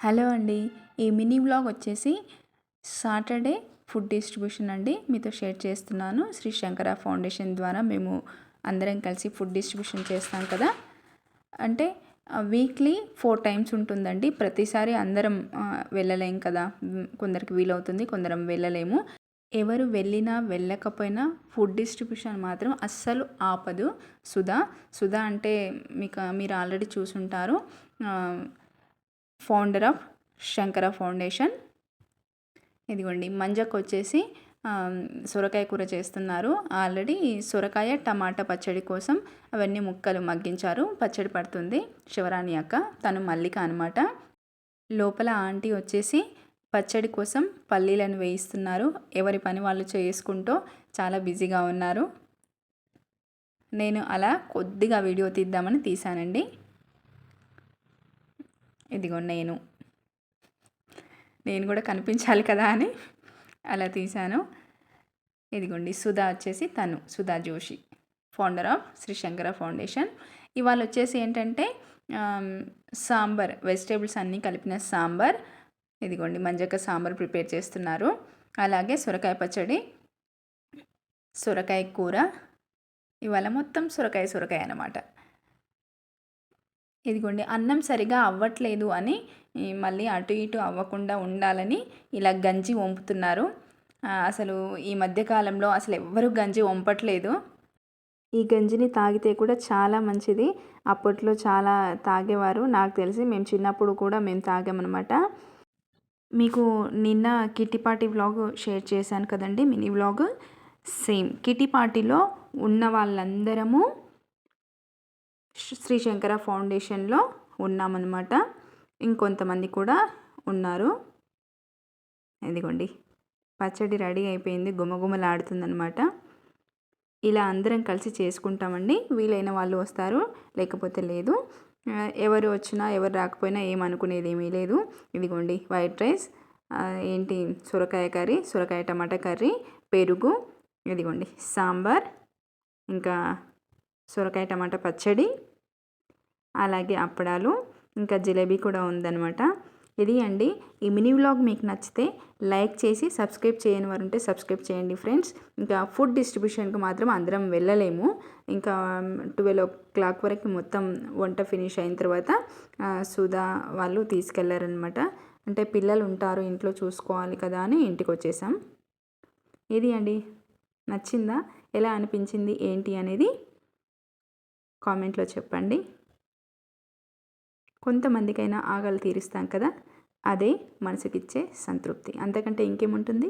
Hello అండి ఈ mini blog వచ్చేసి సాటర్డే ఫుడ్ డిస్ట్రిబ్యూషన్ అండి. మీతో షేర్ చేస్తున్నాను. శ్రీ శంకర ఫౌండేషన్ ద్వారా మేము అందరం కలిసి ఫుడ్ డిస్ట్రిబ్యూషన్ చేస్తాం కదా. అంటే వీక్లీ ఫోర్ టైమ్స్ ఉంటుందండి. ప్రతిసారి అందరం వెళ్ళలేం కదా. కొందరికి వీలవుతుంది కొందరం వెళ్ళలేము. ఎవరు వెళ్ళినా వెళ్ళకపోయినా ఫుడ్ డిస్ట్రిబ్యూషన్ మాత్రం అస్సలు ఆపదు. సుధా సుధా అంటే మీకు మీరు ఆల్రెడీ చూసుంటారు. ఫౌండర్ ఆఫ్ శంకర ఫౌండేషన్ ఇదిగోండి మంజకు వచ్చేసి సొరకాయ కూర చేస్తున్నారు. ఆల్రెడీ సొరకాయ టమాటా పచ్చడి కోసం అవన్నీ ముక్కలు మగ్గించారు. పచ్చడి పడుతుంది. శివరాణి అక్క తను మల్లిక అనమాట లోపల ఆంటీ వచ్చేసి పచ్చడి కోసం పల్లీలను వేయిస్తున్నారు. ఎవరి పని వాళ్ళు చేసుకుంటూ చాలా బిజీగా ఉన్నారు. నేను అలా కొద్దిగా వీడియో తీద్దామని తీశానండి. ఇదిగో నేను. నేను కూడా కనిపించాలి కదా అని అలా తీశాను. ఇదిగోండి సుధా వచ్చేసి తను Sudha Joshi founder of Shri Shankara foundation. ఇవాళ వచ్చేసి ఏంటంటే సాంబార్ వెజిటేబుల్స్ అన్నీ కలిపిన సాంబార్. ఇదిగోండి మంజక సాంబార్ ప్రిపేర్ చేస్తున్నారు. అలాగే సొరకాయ పచ్చడి సొరకాయ కూర. ఇవాళ మొత్తం సొరకాయ సొరకాయ అన్నమాట. ఇదిగోండి అన్నం సరిగా అవ్వట్లేదు అని మళ్ళీ అటు ఇటు అవ్వకుండా ఉండాలని ఇలా గంజి వంపుతున్నారు. అసలు ఈ మధ్యకాలంలో అసలు ఎవ్వరూ గంజి వంపట్లేదు. ఈ గంజిని తాగితే కూడా చాలా మంచిది. అప్పట్లో చాలా తాగేవారు. నాకు తెలిసి మేము చిన్నప్పుడు కూడా మేము తాగామన్నమాట. మీకు నిన్న కిటిపాటి వ్లాగ్ షేర్ చేశాను కదండి మినీ వ్లాగ్. సేమ్ కిటిపాటిలో ఉన్న వాళ్ళందరము శ్రీ శంకర ఫౌండేషన్లో ఉన్నామన్నమాట. ఇంకొంతమంది కూడా ఉన్నారు. ఇదిగోండి. పచ్చడి రెడీ అయిపోయింది. గుమగుమలాడుతుందనమాట ఇలా అందరం కలిసి చేసుకుంటామండి. వీలైన వాళ్ళు వస్తారు లేకపోతే లేదు. ఎవరు వచ్చినా ఎవరు రాకపోయినా ఏమనుకునేది ఏమీ లేదు. ఇదిగోండి. వైట్ రైస్ ఏంటి? సొరకాయ కర్రీ సొరకాయ టమాటా కర్రీ పెరుగు ఇదిగోండి. సాంబార్ ఇంకా సొరకాయ టమాటా పచ్చడి అలాగే అప్పడాలు ఇంకా జిలేబీ కూడా ఉందన్నమాట. ఇది అండి. ఈ మినీ వ్లాగ్ మీకు నచ్చితే లైక్ చేసి సబ్స్క్రైబ్ చేయని వారు ఉంటే సబ్స్క్రైబ్ చేయండి ఫ్రెండ్స్. ఇంకా ఫుడ్ డిస్ట్రిబ్యూషన్కి మాత్రం అందరం వెళ్ళలేము. ఇంకా ట్వెల్వ్ ఓ క్లాక్ వరకు మొత్తం వంట ఫినిష్ అయిన తర్వాత సుధా వాళ్ళు తీసుకెళ్ళారనమాట అంటే పిల్లలు ఉంటారు ఇంట్లో చూసుకోవాలి కదా అని ఇంటికి వచ్చేసాం. ఇది అండి. నచ్చిందా? ఎలా అనిపించింది? ఏంటి అనేది కామెంట్లో చెప్పండి. కొంతమందికైనా ఆకలి తీరుస్తాం కదా అదే మనసుకిచ్చే సంతృప్తి. అంతకంటే ఇంకేముంటుంది?